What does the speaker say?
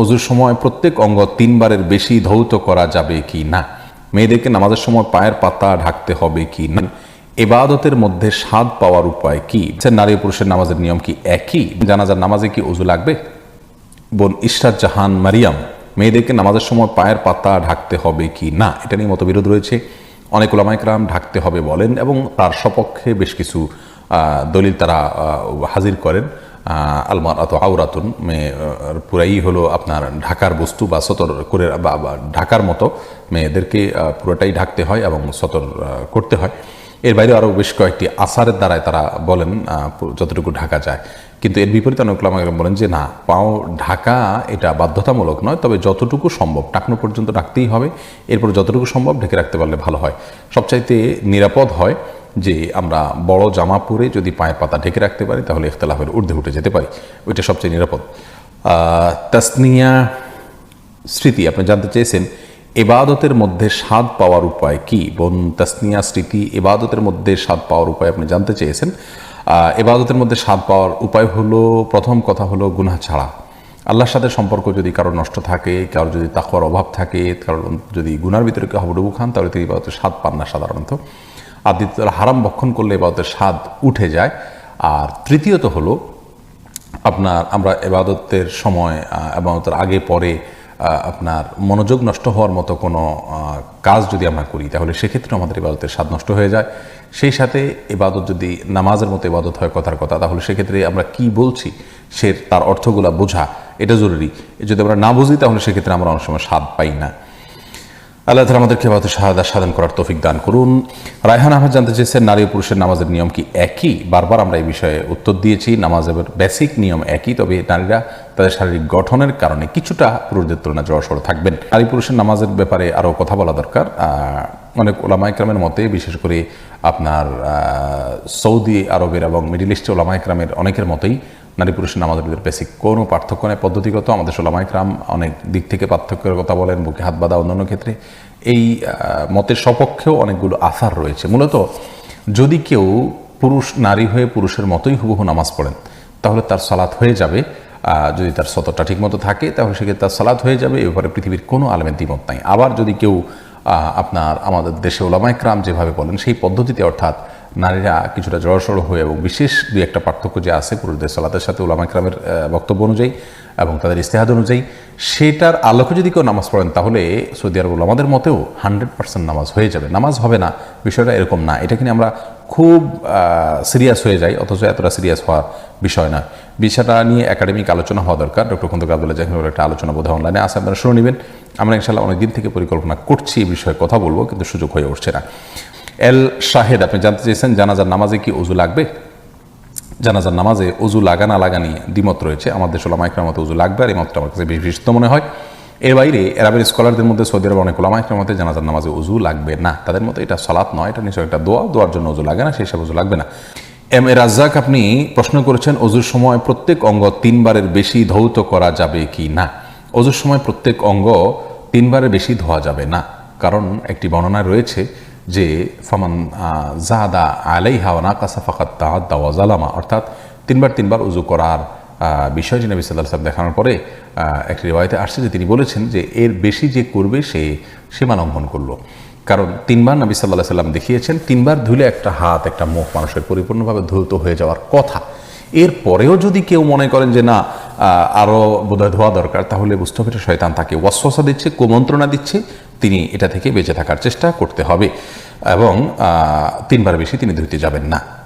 অজুর সময় প্রত্যেক অঙ্গ তিনবারের বেশি ধৌত করা যাবে কি না? মেয়েদেরকে নামাজের সময় পায়ের পাতা ঢাকতে হবে কি না? এবাদতের মধ্যে স্বাদ পাওয়ার উপায় কি? নারী পুরুষের নামাজের নিয়ম কি একই? জানাজার নামাজে কি অজু লাগবে? বোন ইশরাত জাহান মারিয়াম, মেয়েদেরকে নামাজের সময় পায়ের পাতা ঢাকতে হবে কি না? এটা নিয়ে মতবিরোধ রয়েছে। অনেক ওলামাইকরাম ঢাকতে হবে বলেন এবং তার সপক্ষে বেশ কিছু দলিল তারা হাজির করেন। আলমার অত আউরাতুন মেয়ে পুরাই হলো আপনার ঢাকার বস্তু বা সতর করে, বা ঢাকার মতো মেয়েদেরকে পুরোটাই ঢাকতে হয় এবং সতর করতে হয়। এর বাইরে আরও বেশ কয়েকটি আসারের দ্বারাই তারা বলেন যতটুকু ঢাকা যায়। কিন্তু এর বিপরীতে অনেক একরাম বলেন যে, না, পাও ঢাকা এটা বাধ্যতামূলক নয়, তবে যতটুকু সম্ভব টাকনো পর্যন্ত রাখতেই হবে। এরপর যতটুকু সম্ভব ঢেকে রাখতে পারলে ভালো হয়। সবচাইতে নিরাপদ হয় যে আমরা বড় জামা পরে যদি পায়ের পাতা ঢেকে রাখতে পারি, তাহলে ইখতলাফের ঊর্ধ্বে উঠে যেতে পারি। ওইটা সবচেয়ে নিরাপদ। তাসনিয়া স্মৃতি, আপনি জানতে চেয়েছেন, এবাদতের মধ্যে স্বাদ পাওয়ার উপায় কি? বোন, তাসনিয়া স্মৃতি, এবাদতের মধ্যে স্বাদ পাওয়ার উপায় আপনি জানতে চেয়েছেন। এবাদতের মধ্যে স্বাদ পাওয়ার উপায় হলো, প্রথম কথা হলো গুনাহ ছাড়া। আল্লাহর সাথে সম্পর্ক যদি কারও নষ্ট থাকে কারোর যদি তাকওয়ার অভাব থাকে কারোর যদি গুনার ভিতরে কেউ হাবুডুবু খান, তাহলে তিনি স্বাদ পান না সাধারণত। আর দ্বিতীয়ত হারাম বক্ষণ করলে এবাদতের স্বাদ উঠে যায়। আর তৃতীয়ত হলো, আপনার আমরা এবাদতের সময় এবাদতের আগে, পরে আপনার মনোযোগ নষ্ট হওয়ার মতো কোনো কাজ যদি আমরা করি, তাহলে সেক্ষেত্রে আমাদের ইবাদতের স্বাদ নষ্ট হয়ে যায়। সেই সাথে ইবাদত যদি নামাজের মতো ইবাদত হয় কথার কথা, তাহলে সেক্ষেত্রে আমরা কি বলছি সে তার অর্থগুলা বোঝা এটা জরুরি। যদি আমরা না বুঝি, তাহলে সেক্ষেত্রে আমরা অনেক সময় স্বাদ পাই না। আল্লাহ তালা আমাদেরকে শাহাদা সাধন করার তৌফিক দান করুন। রায়হান আহমেদ জানতে চেয়েছেন, নারী ও পুরুষের নামাজের নিয়ম কি একই? বারবার আমরা এই বিষয়ে উত্তর দিয়েছি, নামাজের বেসিক নিয়ম একই, তবে নারীরা তাদের শারীরিক গঠনের কারণে কিছুটা পুরুষদের তুলনায় জড়সড় থাকবেন। নারী পুরুষের নামাজের ব্যাপারে আরও কথা বলা দরকার। অনেক ওলামাইকরামের মতে, বিশেষ করে আপনার সৌদি আরবের এবং মিডিল ইস্টে ওলামাইকরামের অনেকের মতোই নারী পুরুষের নামাজের ভিতরে বেসিক কোনো পার্থক্য নেই, পদ্ধতিগত, আমাদের সোলামাইকরাম অনেক দিক থেকে পার্থক্যের কথা বলেন, বুকে হাত বাঁধা অন্যান্য ক্ষেত্রে। এই মতের সপক্ষেও অনেকগুলো আসার রয়েছে। মূলত যদি কেউ পুরুষ, নারী হয়ে পুরুষের মতোই হুবহু নামাজ পড়েন, তাহলে তার সালাত হয়ে যাবে। যদি তার সতরটা ঠিকমতো থাকে, তাহলে সেক্ষেত্রে তার সালাত হয়ে যাবে। এ ব্যাপারে পৃথিবীর কোনো আলেমের দ্বিমত নাই। আবার যদি কেউ আপনার আমাদের দেশে ওলামাইকরাম যেভাবে বলেন, সেই পদ্ধতিতে অর্থাৎ নারীরা কিছুটা জড়সড় হয়ে এবং বিশেষ দুই একটা পার্থক্য যে আছে পুরুষদের সালাতের সাথে উলামাইকরামের আহ, বক্তব্য অনুযায়ী এবং তাদের ইস্তেহাদ অনুযায়ী সেটার আলোকে যদি কেউ নামাজ পড়েন তাহলে সৌদি আরব আমাদের মতেও হান্ড্রেড পার্সেন্ট নামাজ হয়ে যাবে। নামাজ হবে না বিষয়টা এরকম না। এটা কিনে আমরা খুব সিরিয়াস হয়ে যাই অথচ এতটা সিরিয়াস হওয়ার বিষয় না। বিষয়টা নিয়ে একাডেমিক আলোচনা হওয়া দরকার। ডক্টর খন্দকার আবদুল্লাহ জাহিনুর একটা আলোচনা বোধহয় অনলাইনে আছে আপনারা শুনে নেবেন। আমরা ইনশাল্লাহ অনেক দিন থেকে পরিকল্পনা করছি এই বিষয়ে কথা বলব কিন্তু সুযোগ হয়ে উঠছে না। এল শাহেদ, আপনি জানতে চেয়েছেন জানাজার নামাজে কি অজু লাগবে? জানাজার নামাজে অজু লাগা না লাগা নিয়ে দ্বিমত রয়েছে। আমাদের সোলামা মতে অজু লাগবে আর এই মতটা আমার কাছে বেশ বিশিষ্ট মনে হয়। এর বাইরে এরাবের স্কলারদের মধ্যে সৌদি আরব অনেক ওলামা ইকরাম মতে জানাজার নামাজে অজু লাগবে না। তাদের মতো এটা সলাৎ নয়, এটা নিশ্চয় একটা দোয়া। দোয়ার জন্য অজু লাগে না, সেই সব অজু লাগবে না। এম এ রাজ্জাক, আপনি প্রশ্ন করেছেন অজুর সময় প্রত্যেক অঙ্গ তিনবারের বেশি ধৌত করা যাবে কি না? অজুর সময় প্রত্যেক অঙ্গ তিনবারের বেশি ধোয়া যাবে না। কারণ একটি বর্ণনা রয়েছে যে ফামান আহ, জাদা আলাইহা ওয়া নাকাসা ফাকাত তাআদ্দা ওয়া জালামা অর্থাৎ তিনবার তিনবার উজু করার আহ, বিষয়টি নবী সাল্লাল্লাহু আলাইহি দেখানোর পরে একটি রিওয়ায়েতে আসছে যে তিনি বলেছেন যে এর বেশি যে করবে সে সীমা লঙ্ঘন করল। কারণ তিনবার নবী সাল্লাহ সাল্লাম দেখিয়েছেন তিনবার ধুলে একটা হাত একটা মুখ মানুষের পরিপূর্ণভাবে ধৌত হয়ে যাওয়ার কথা। এর পরেও যদি কেউ মনে করেন যে না আরও আরও বোধহয় ধোয়া দরকার তাহলে বুঝতে হবে শয়তান তাকে ওয়াসওয়াসা দিচ্ছে কুমন্ত্রণা দিচ্ছে তিনি এটা থেকে বেঁচে থাকার চেষ্টা করতে হবে এবং তিনবার বেশি তিনি ধুইতে যাবেন না।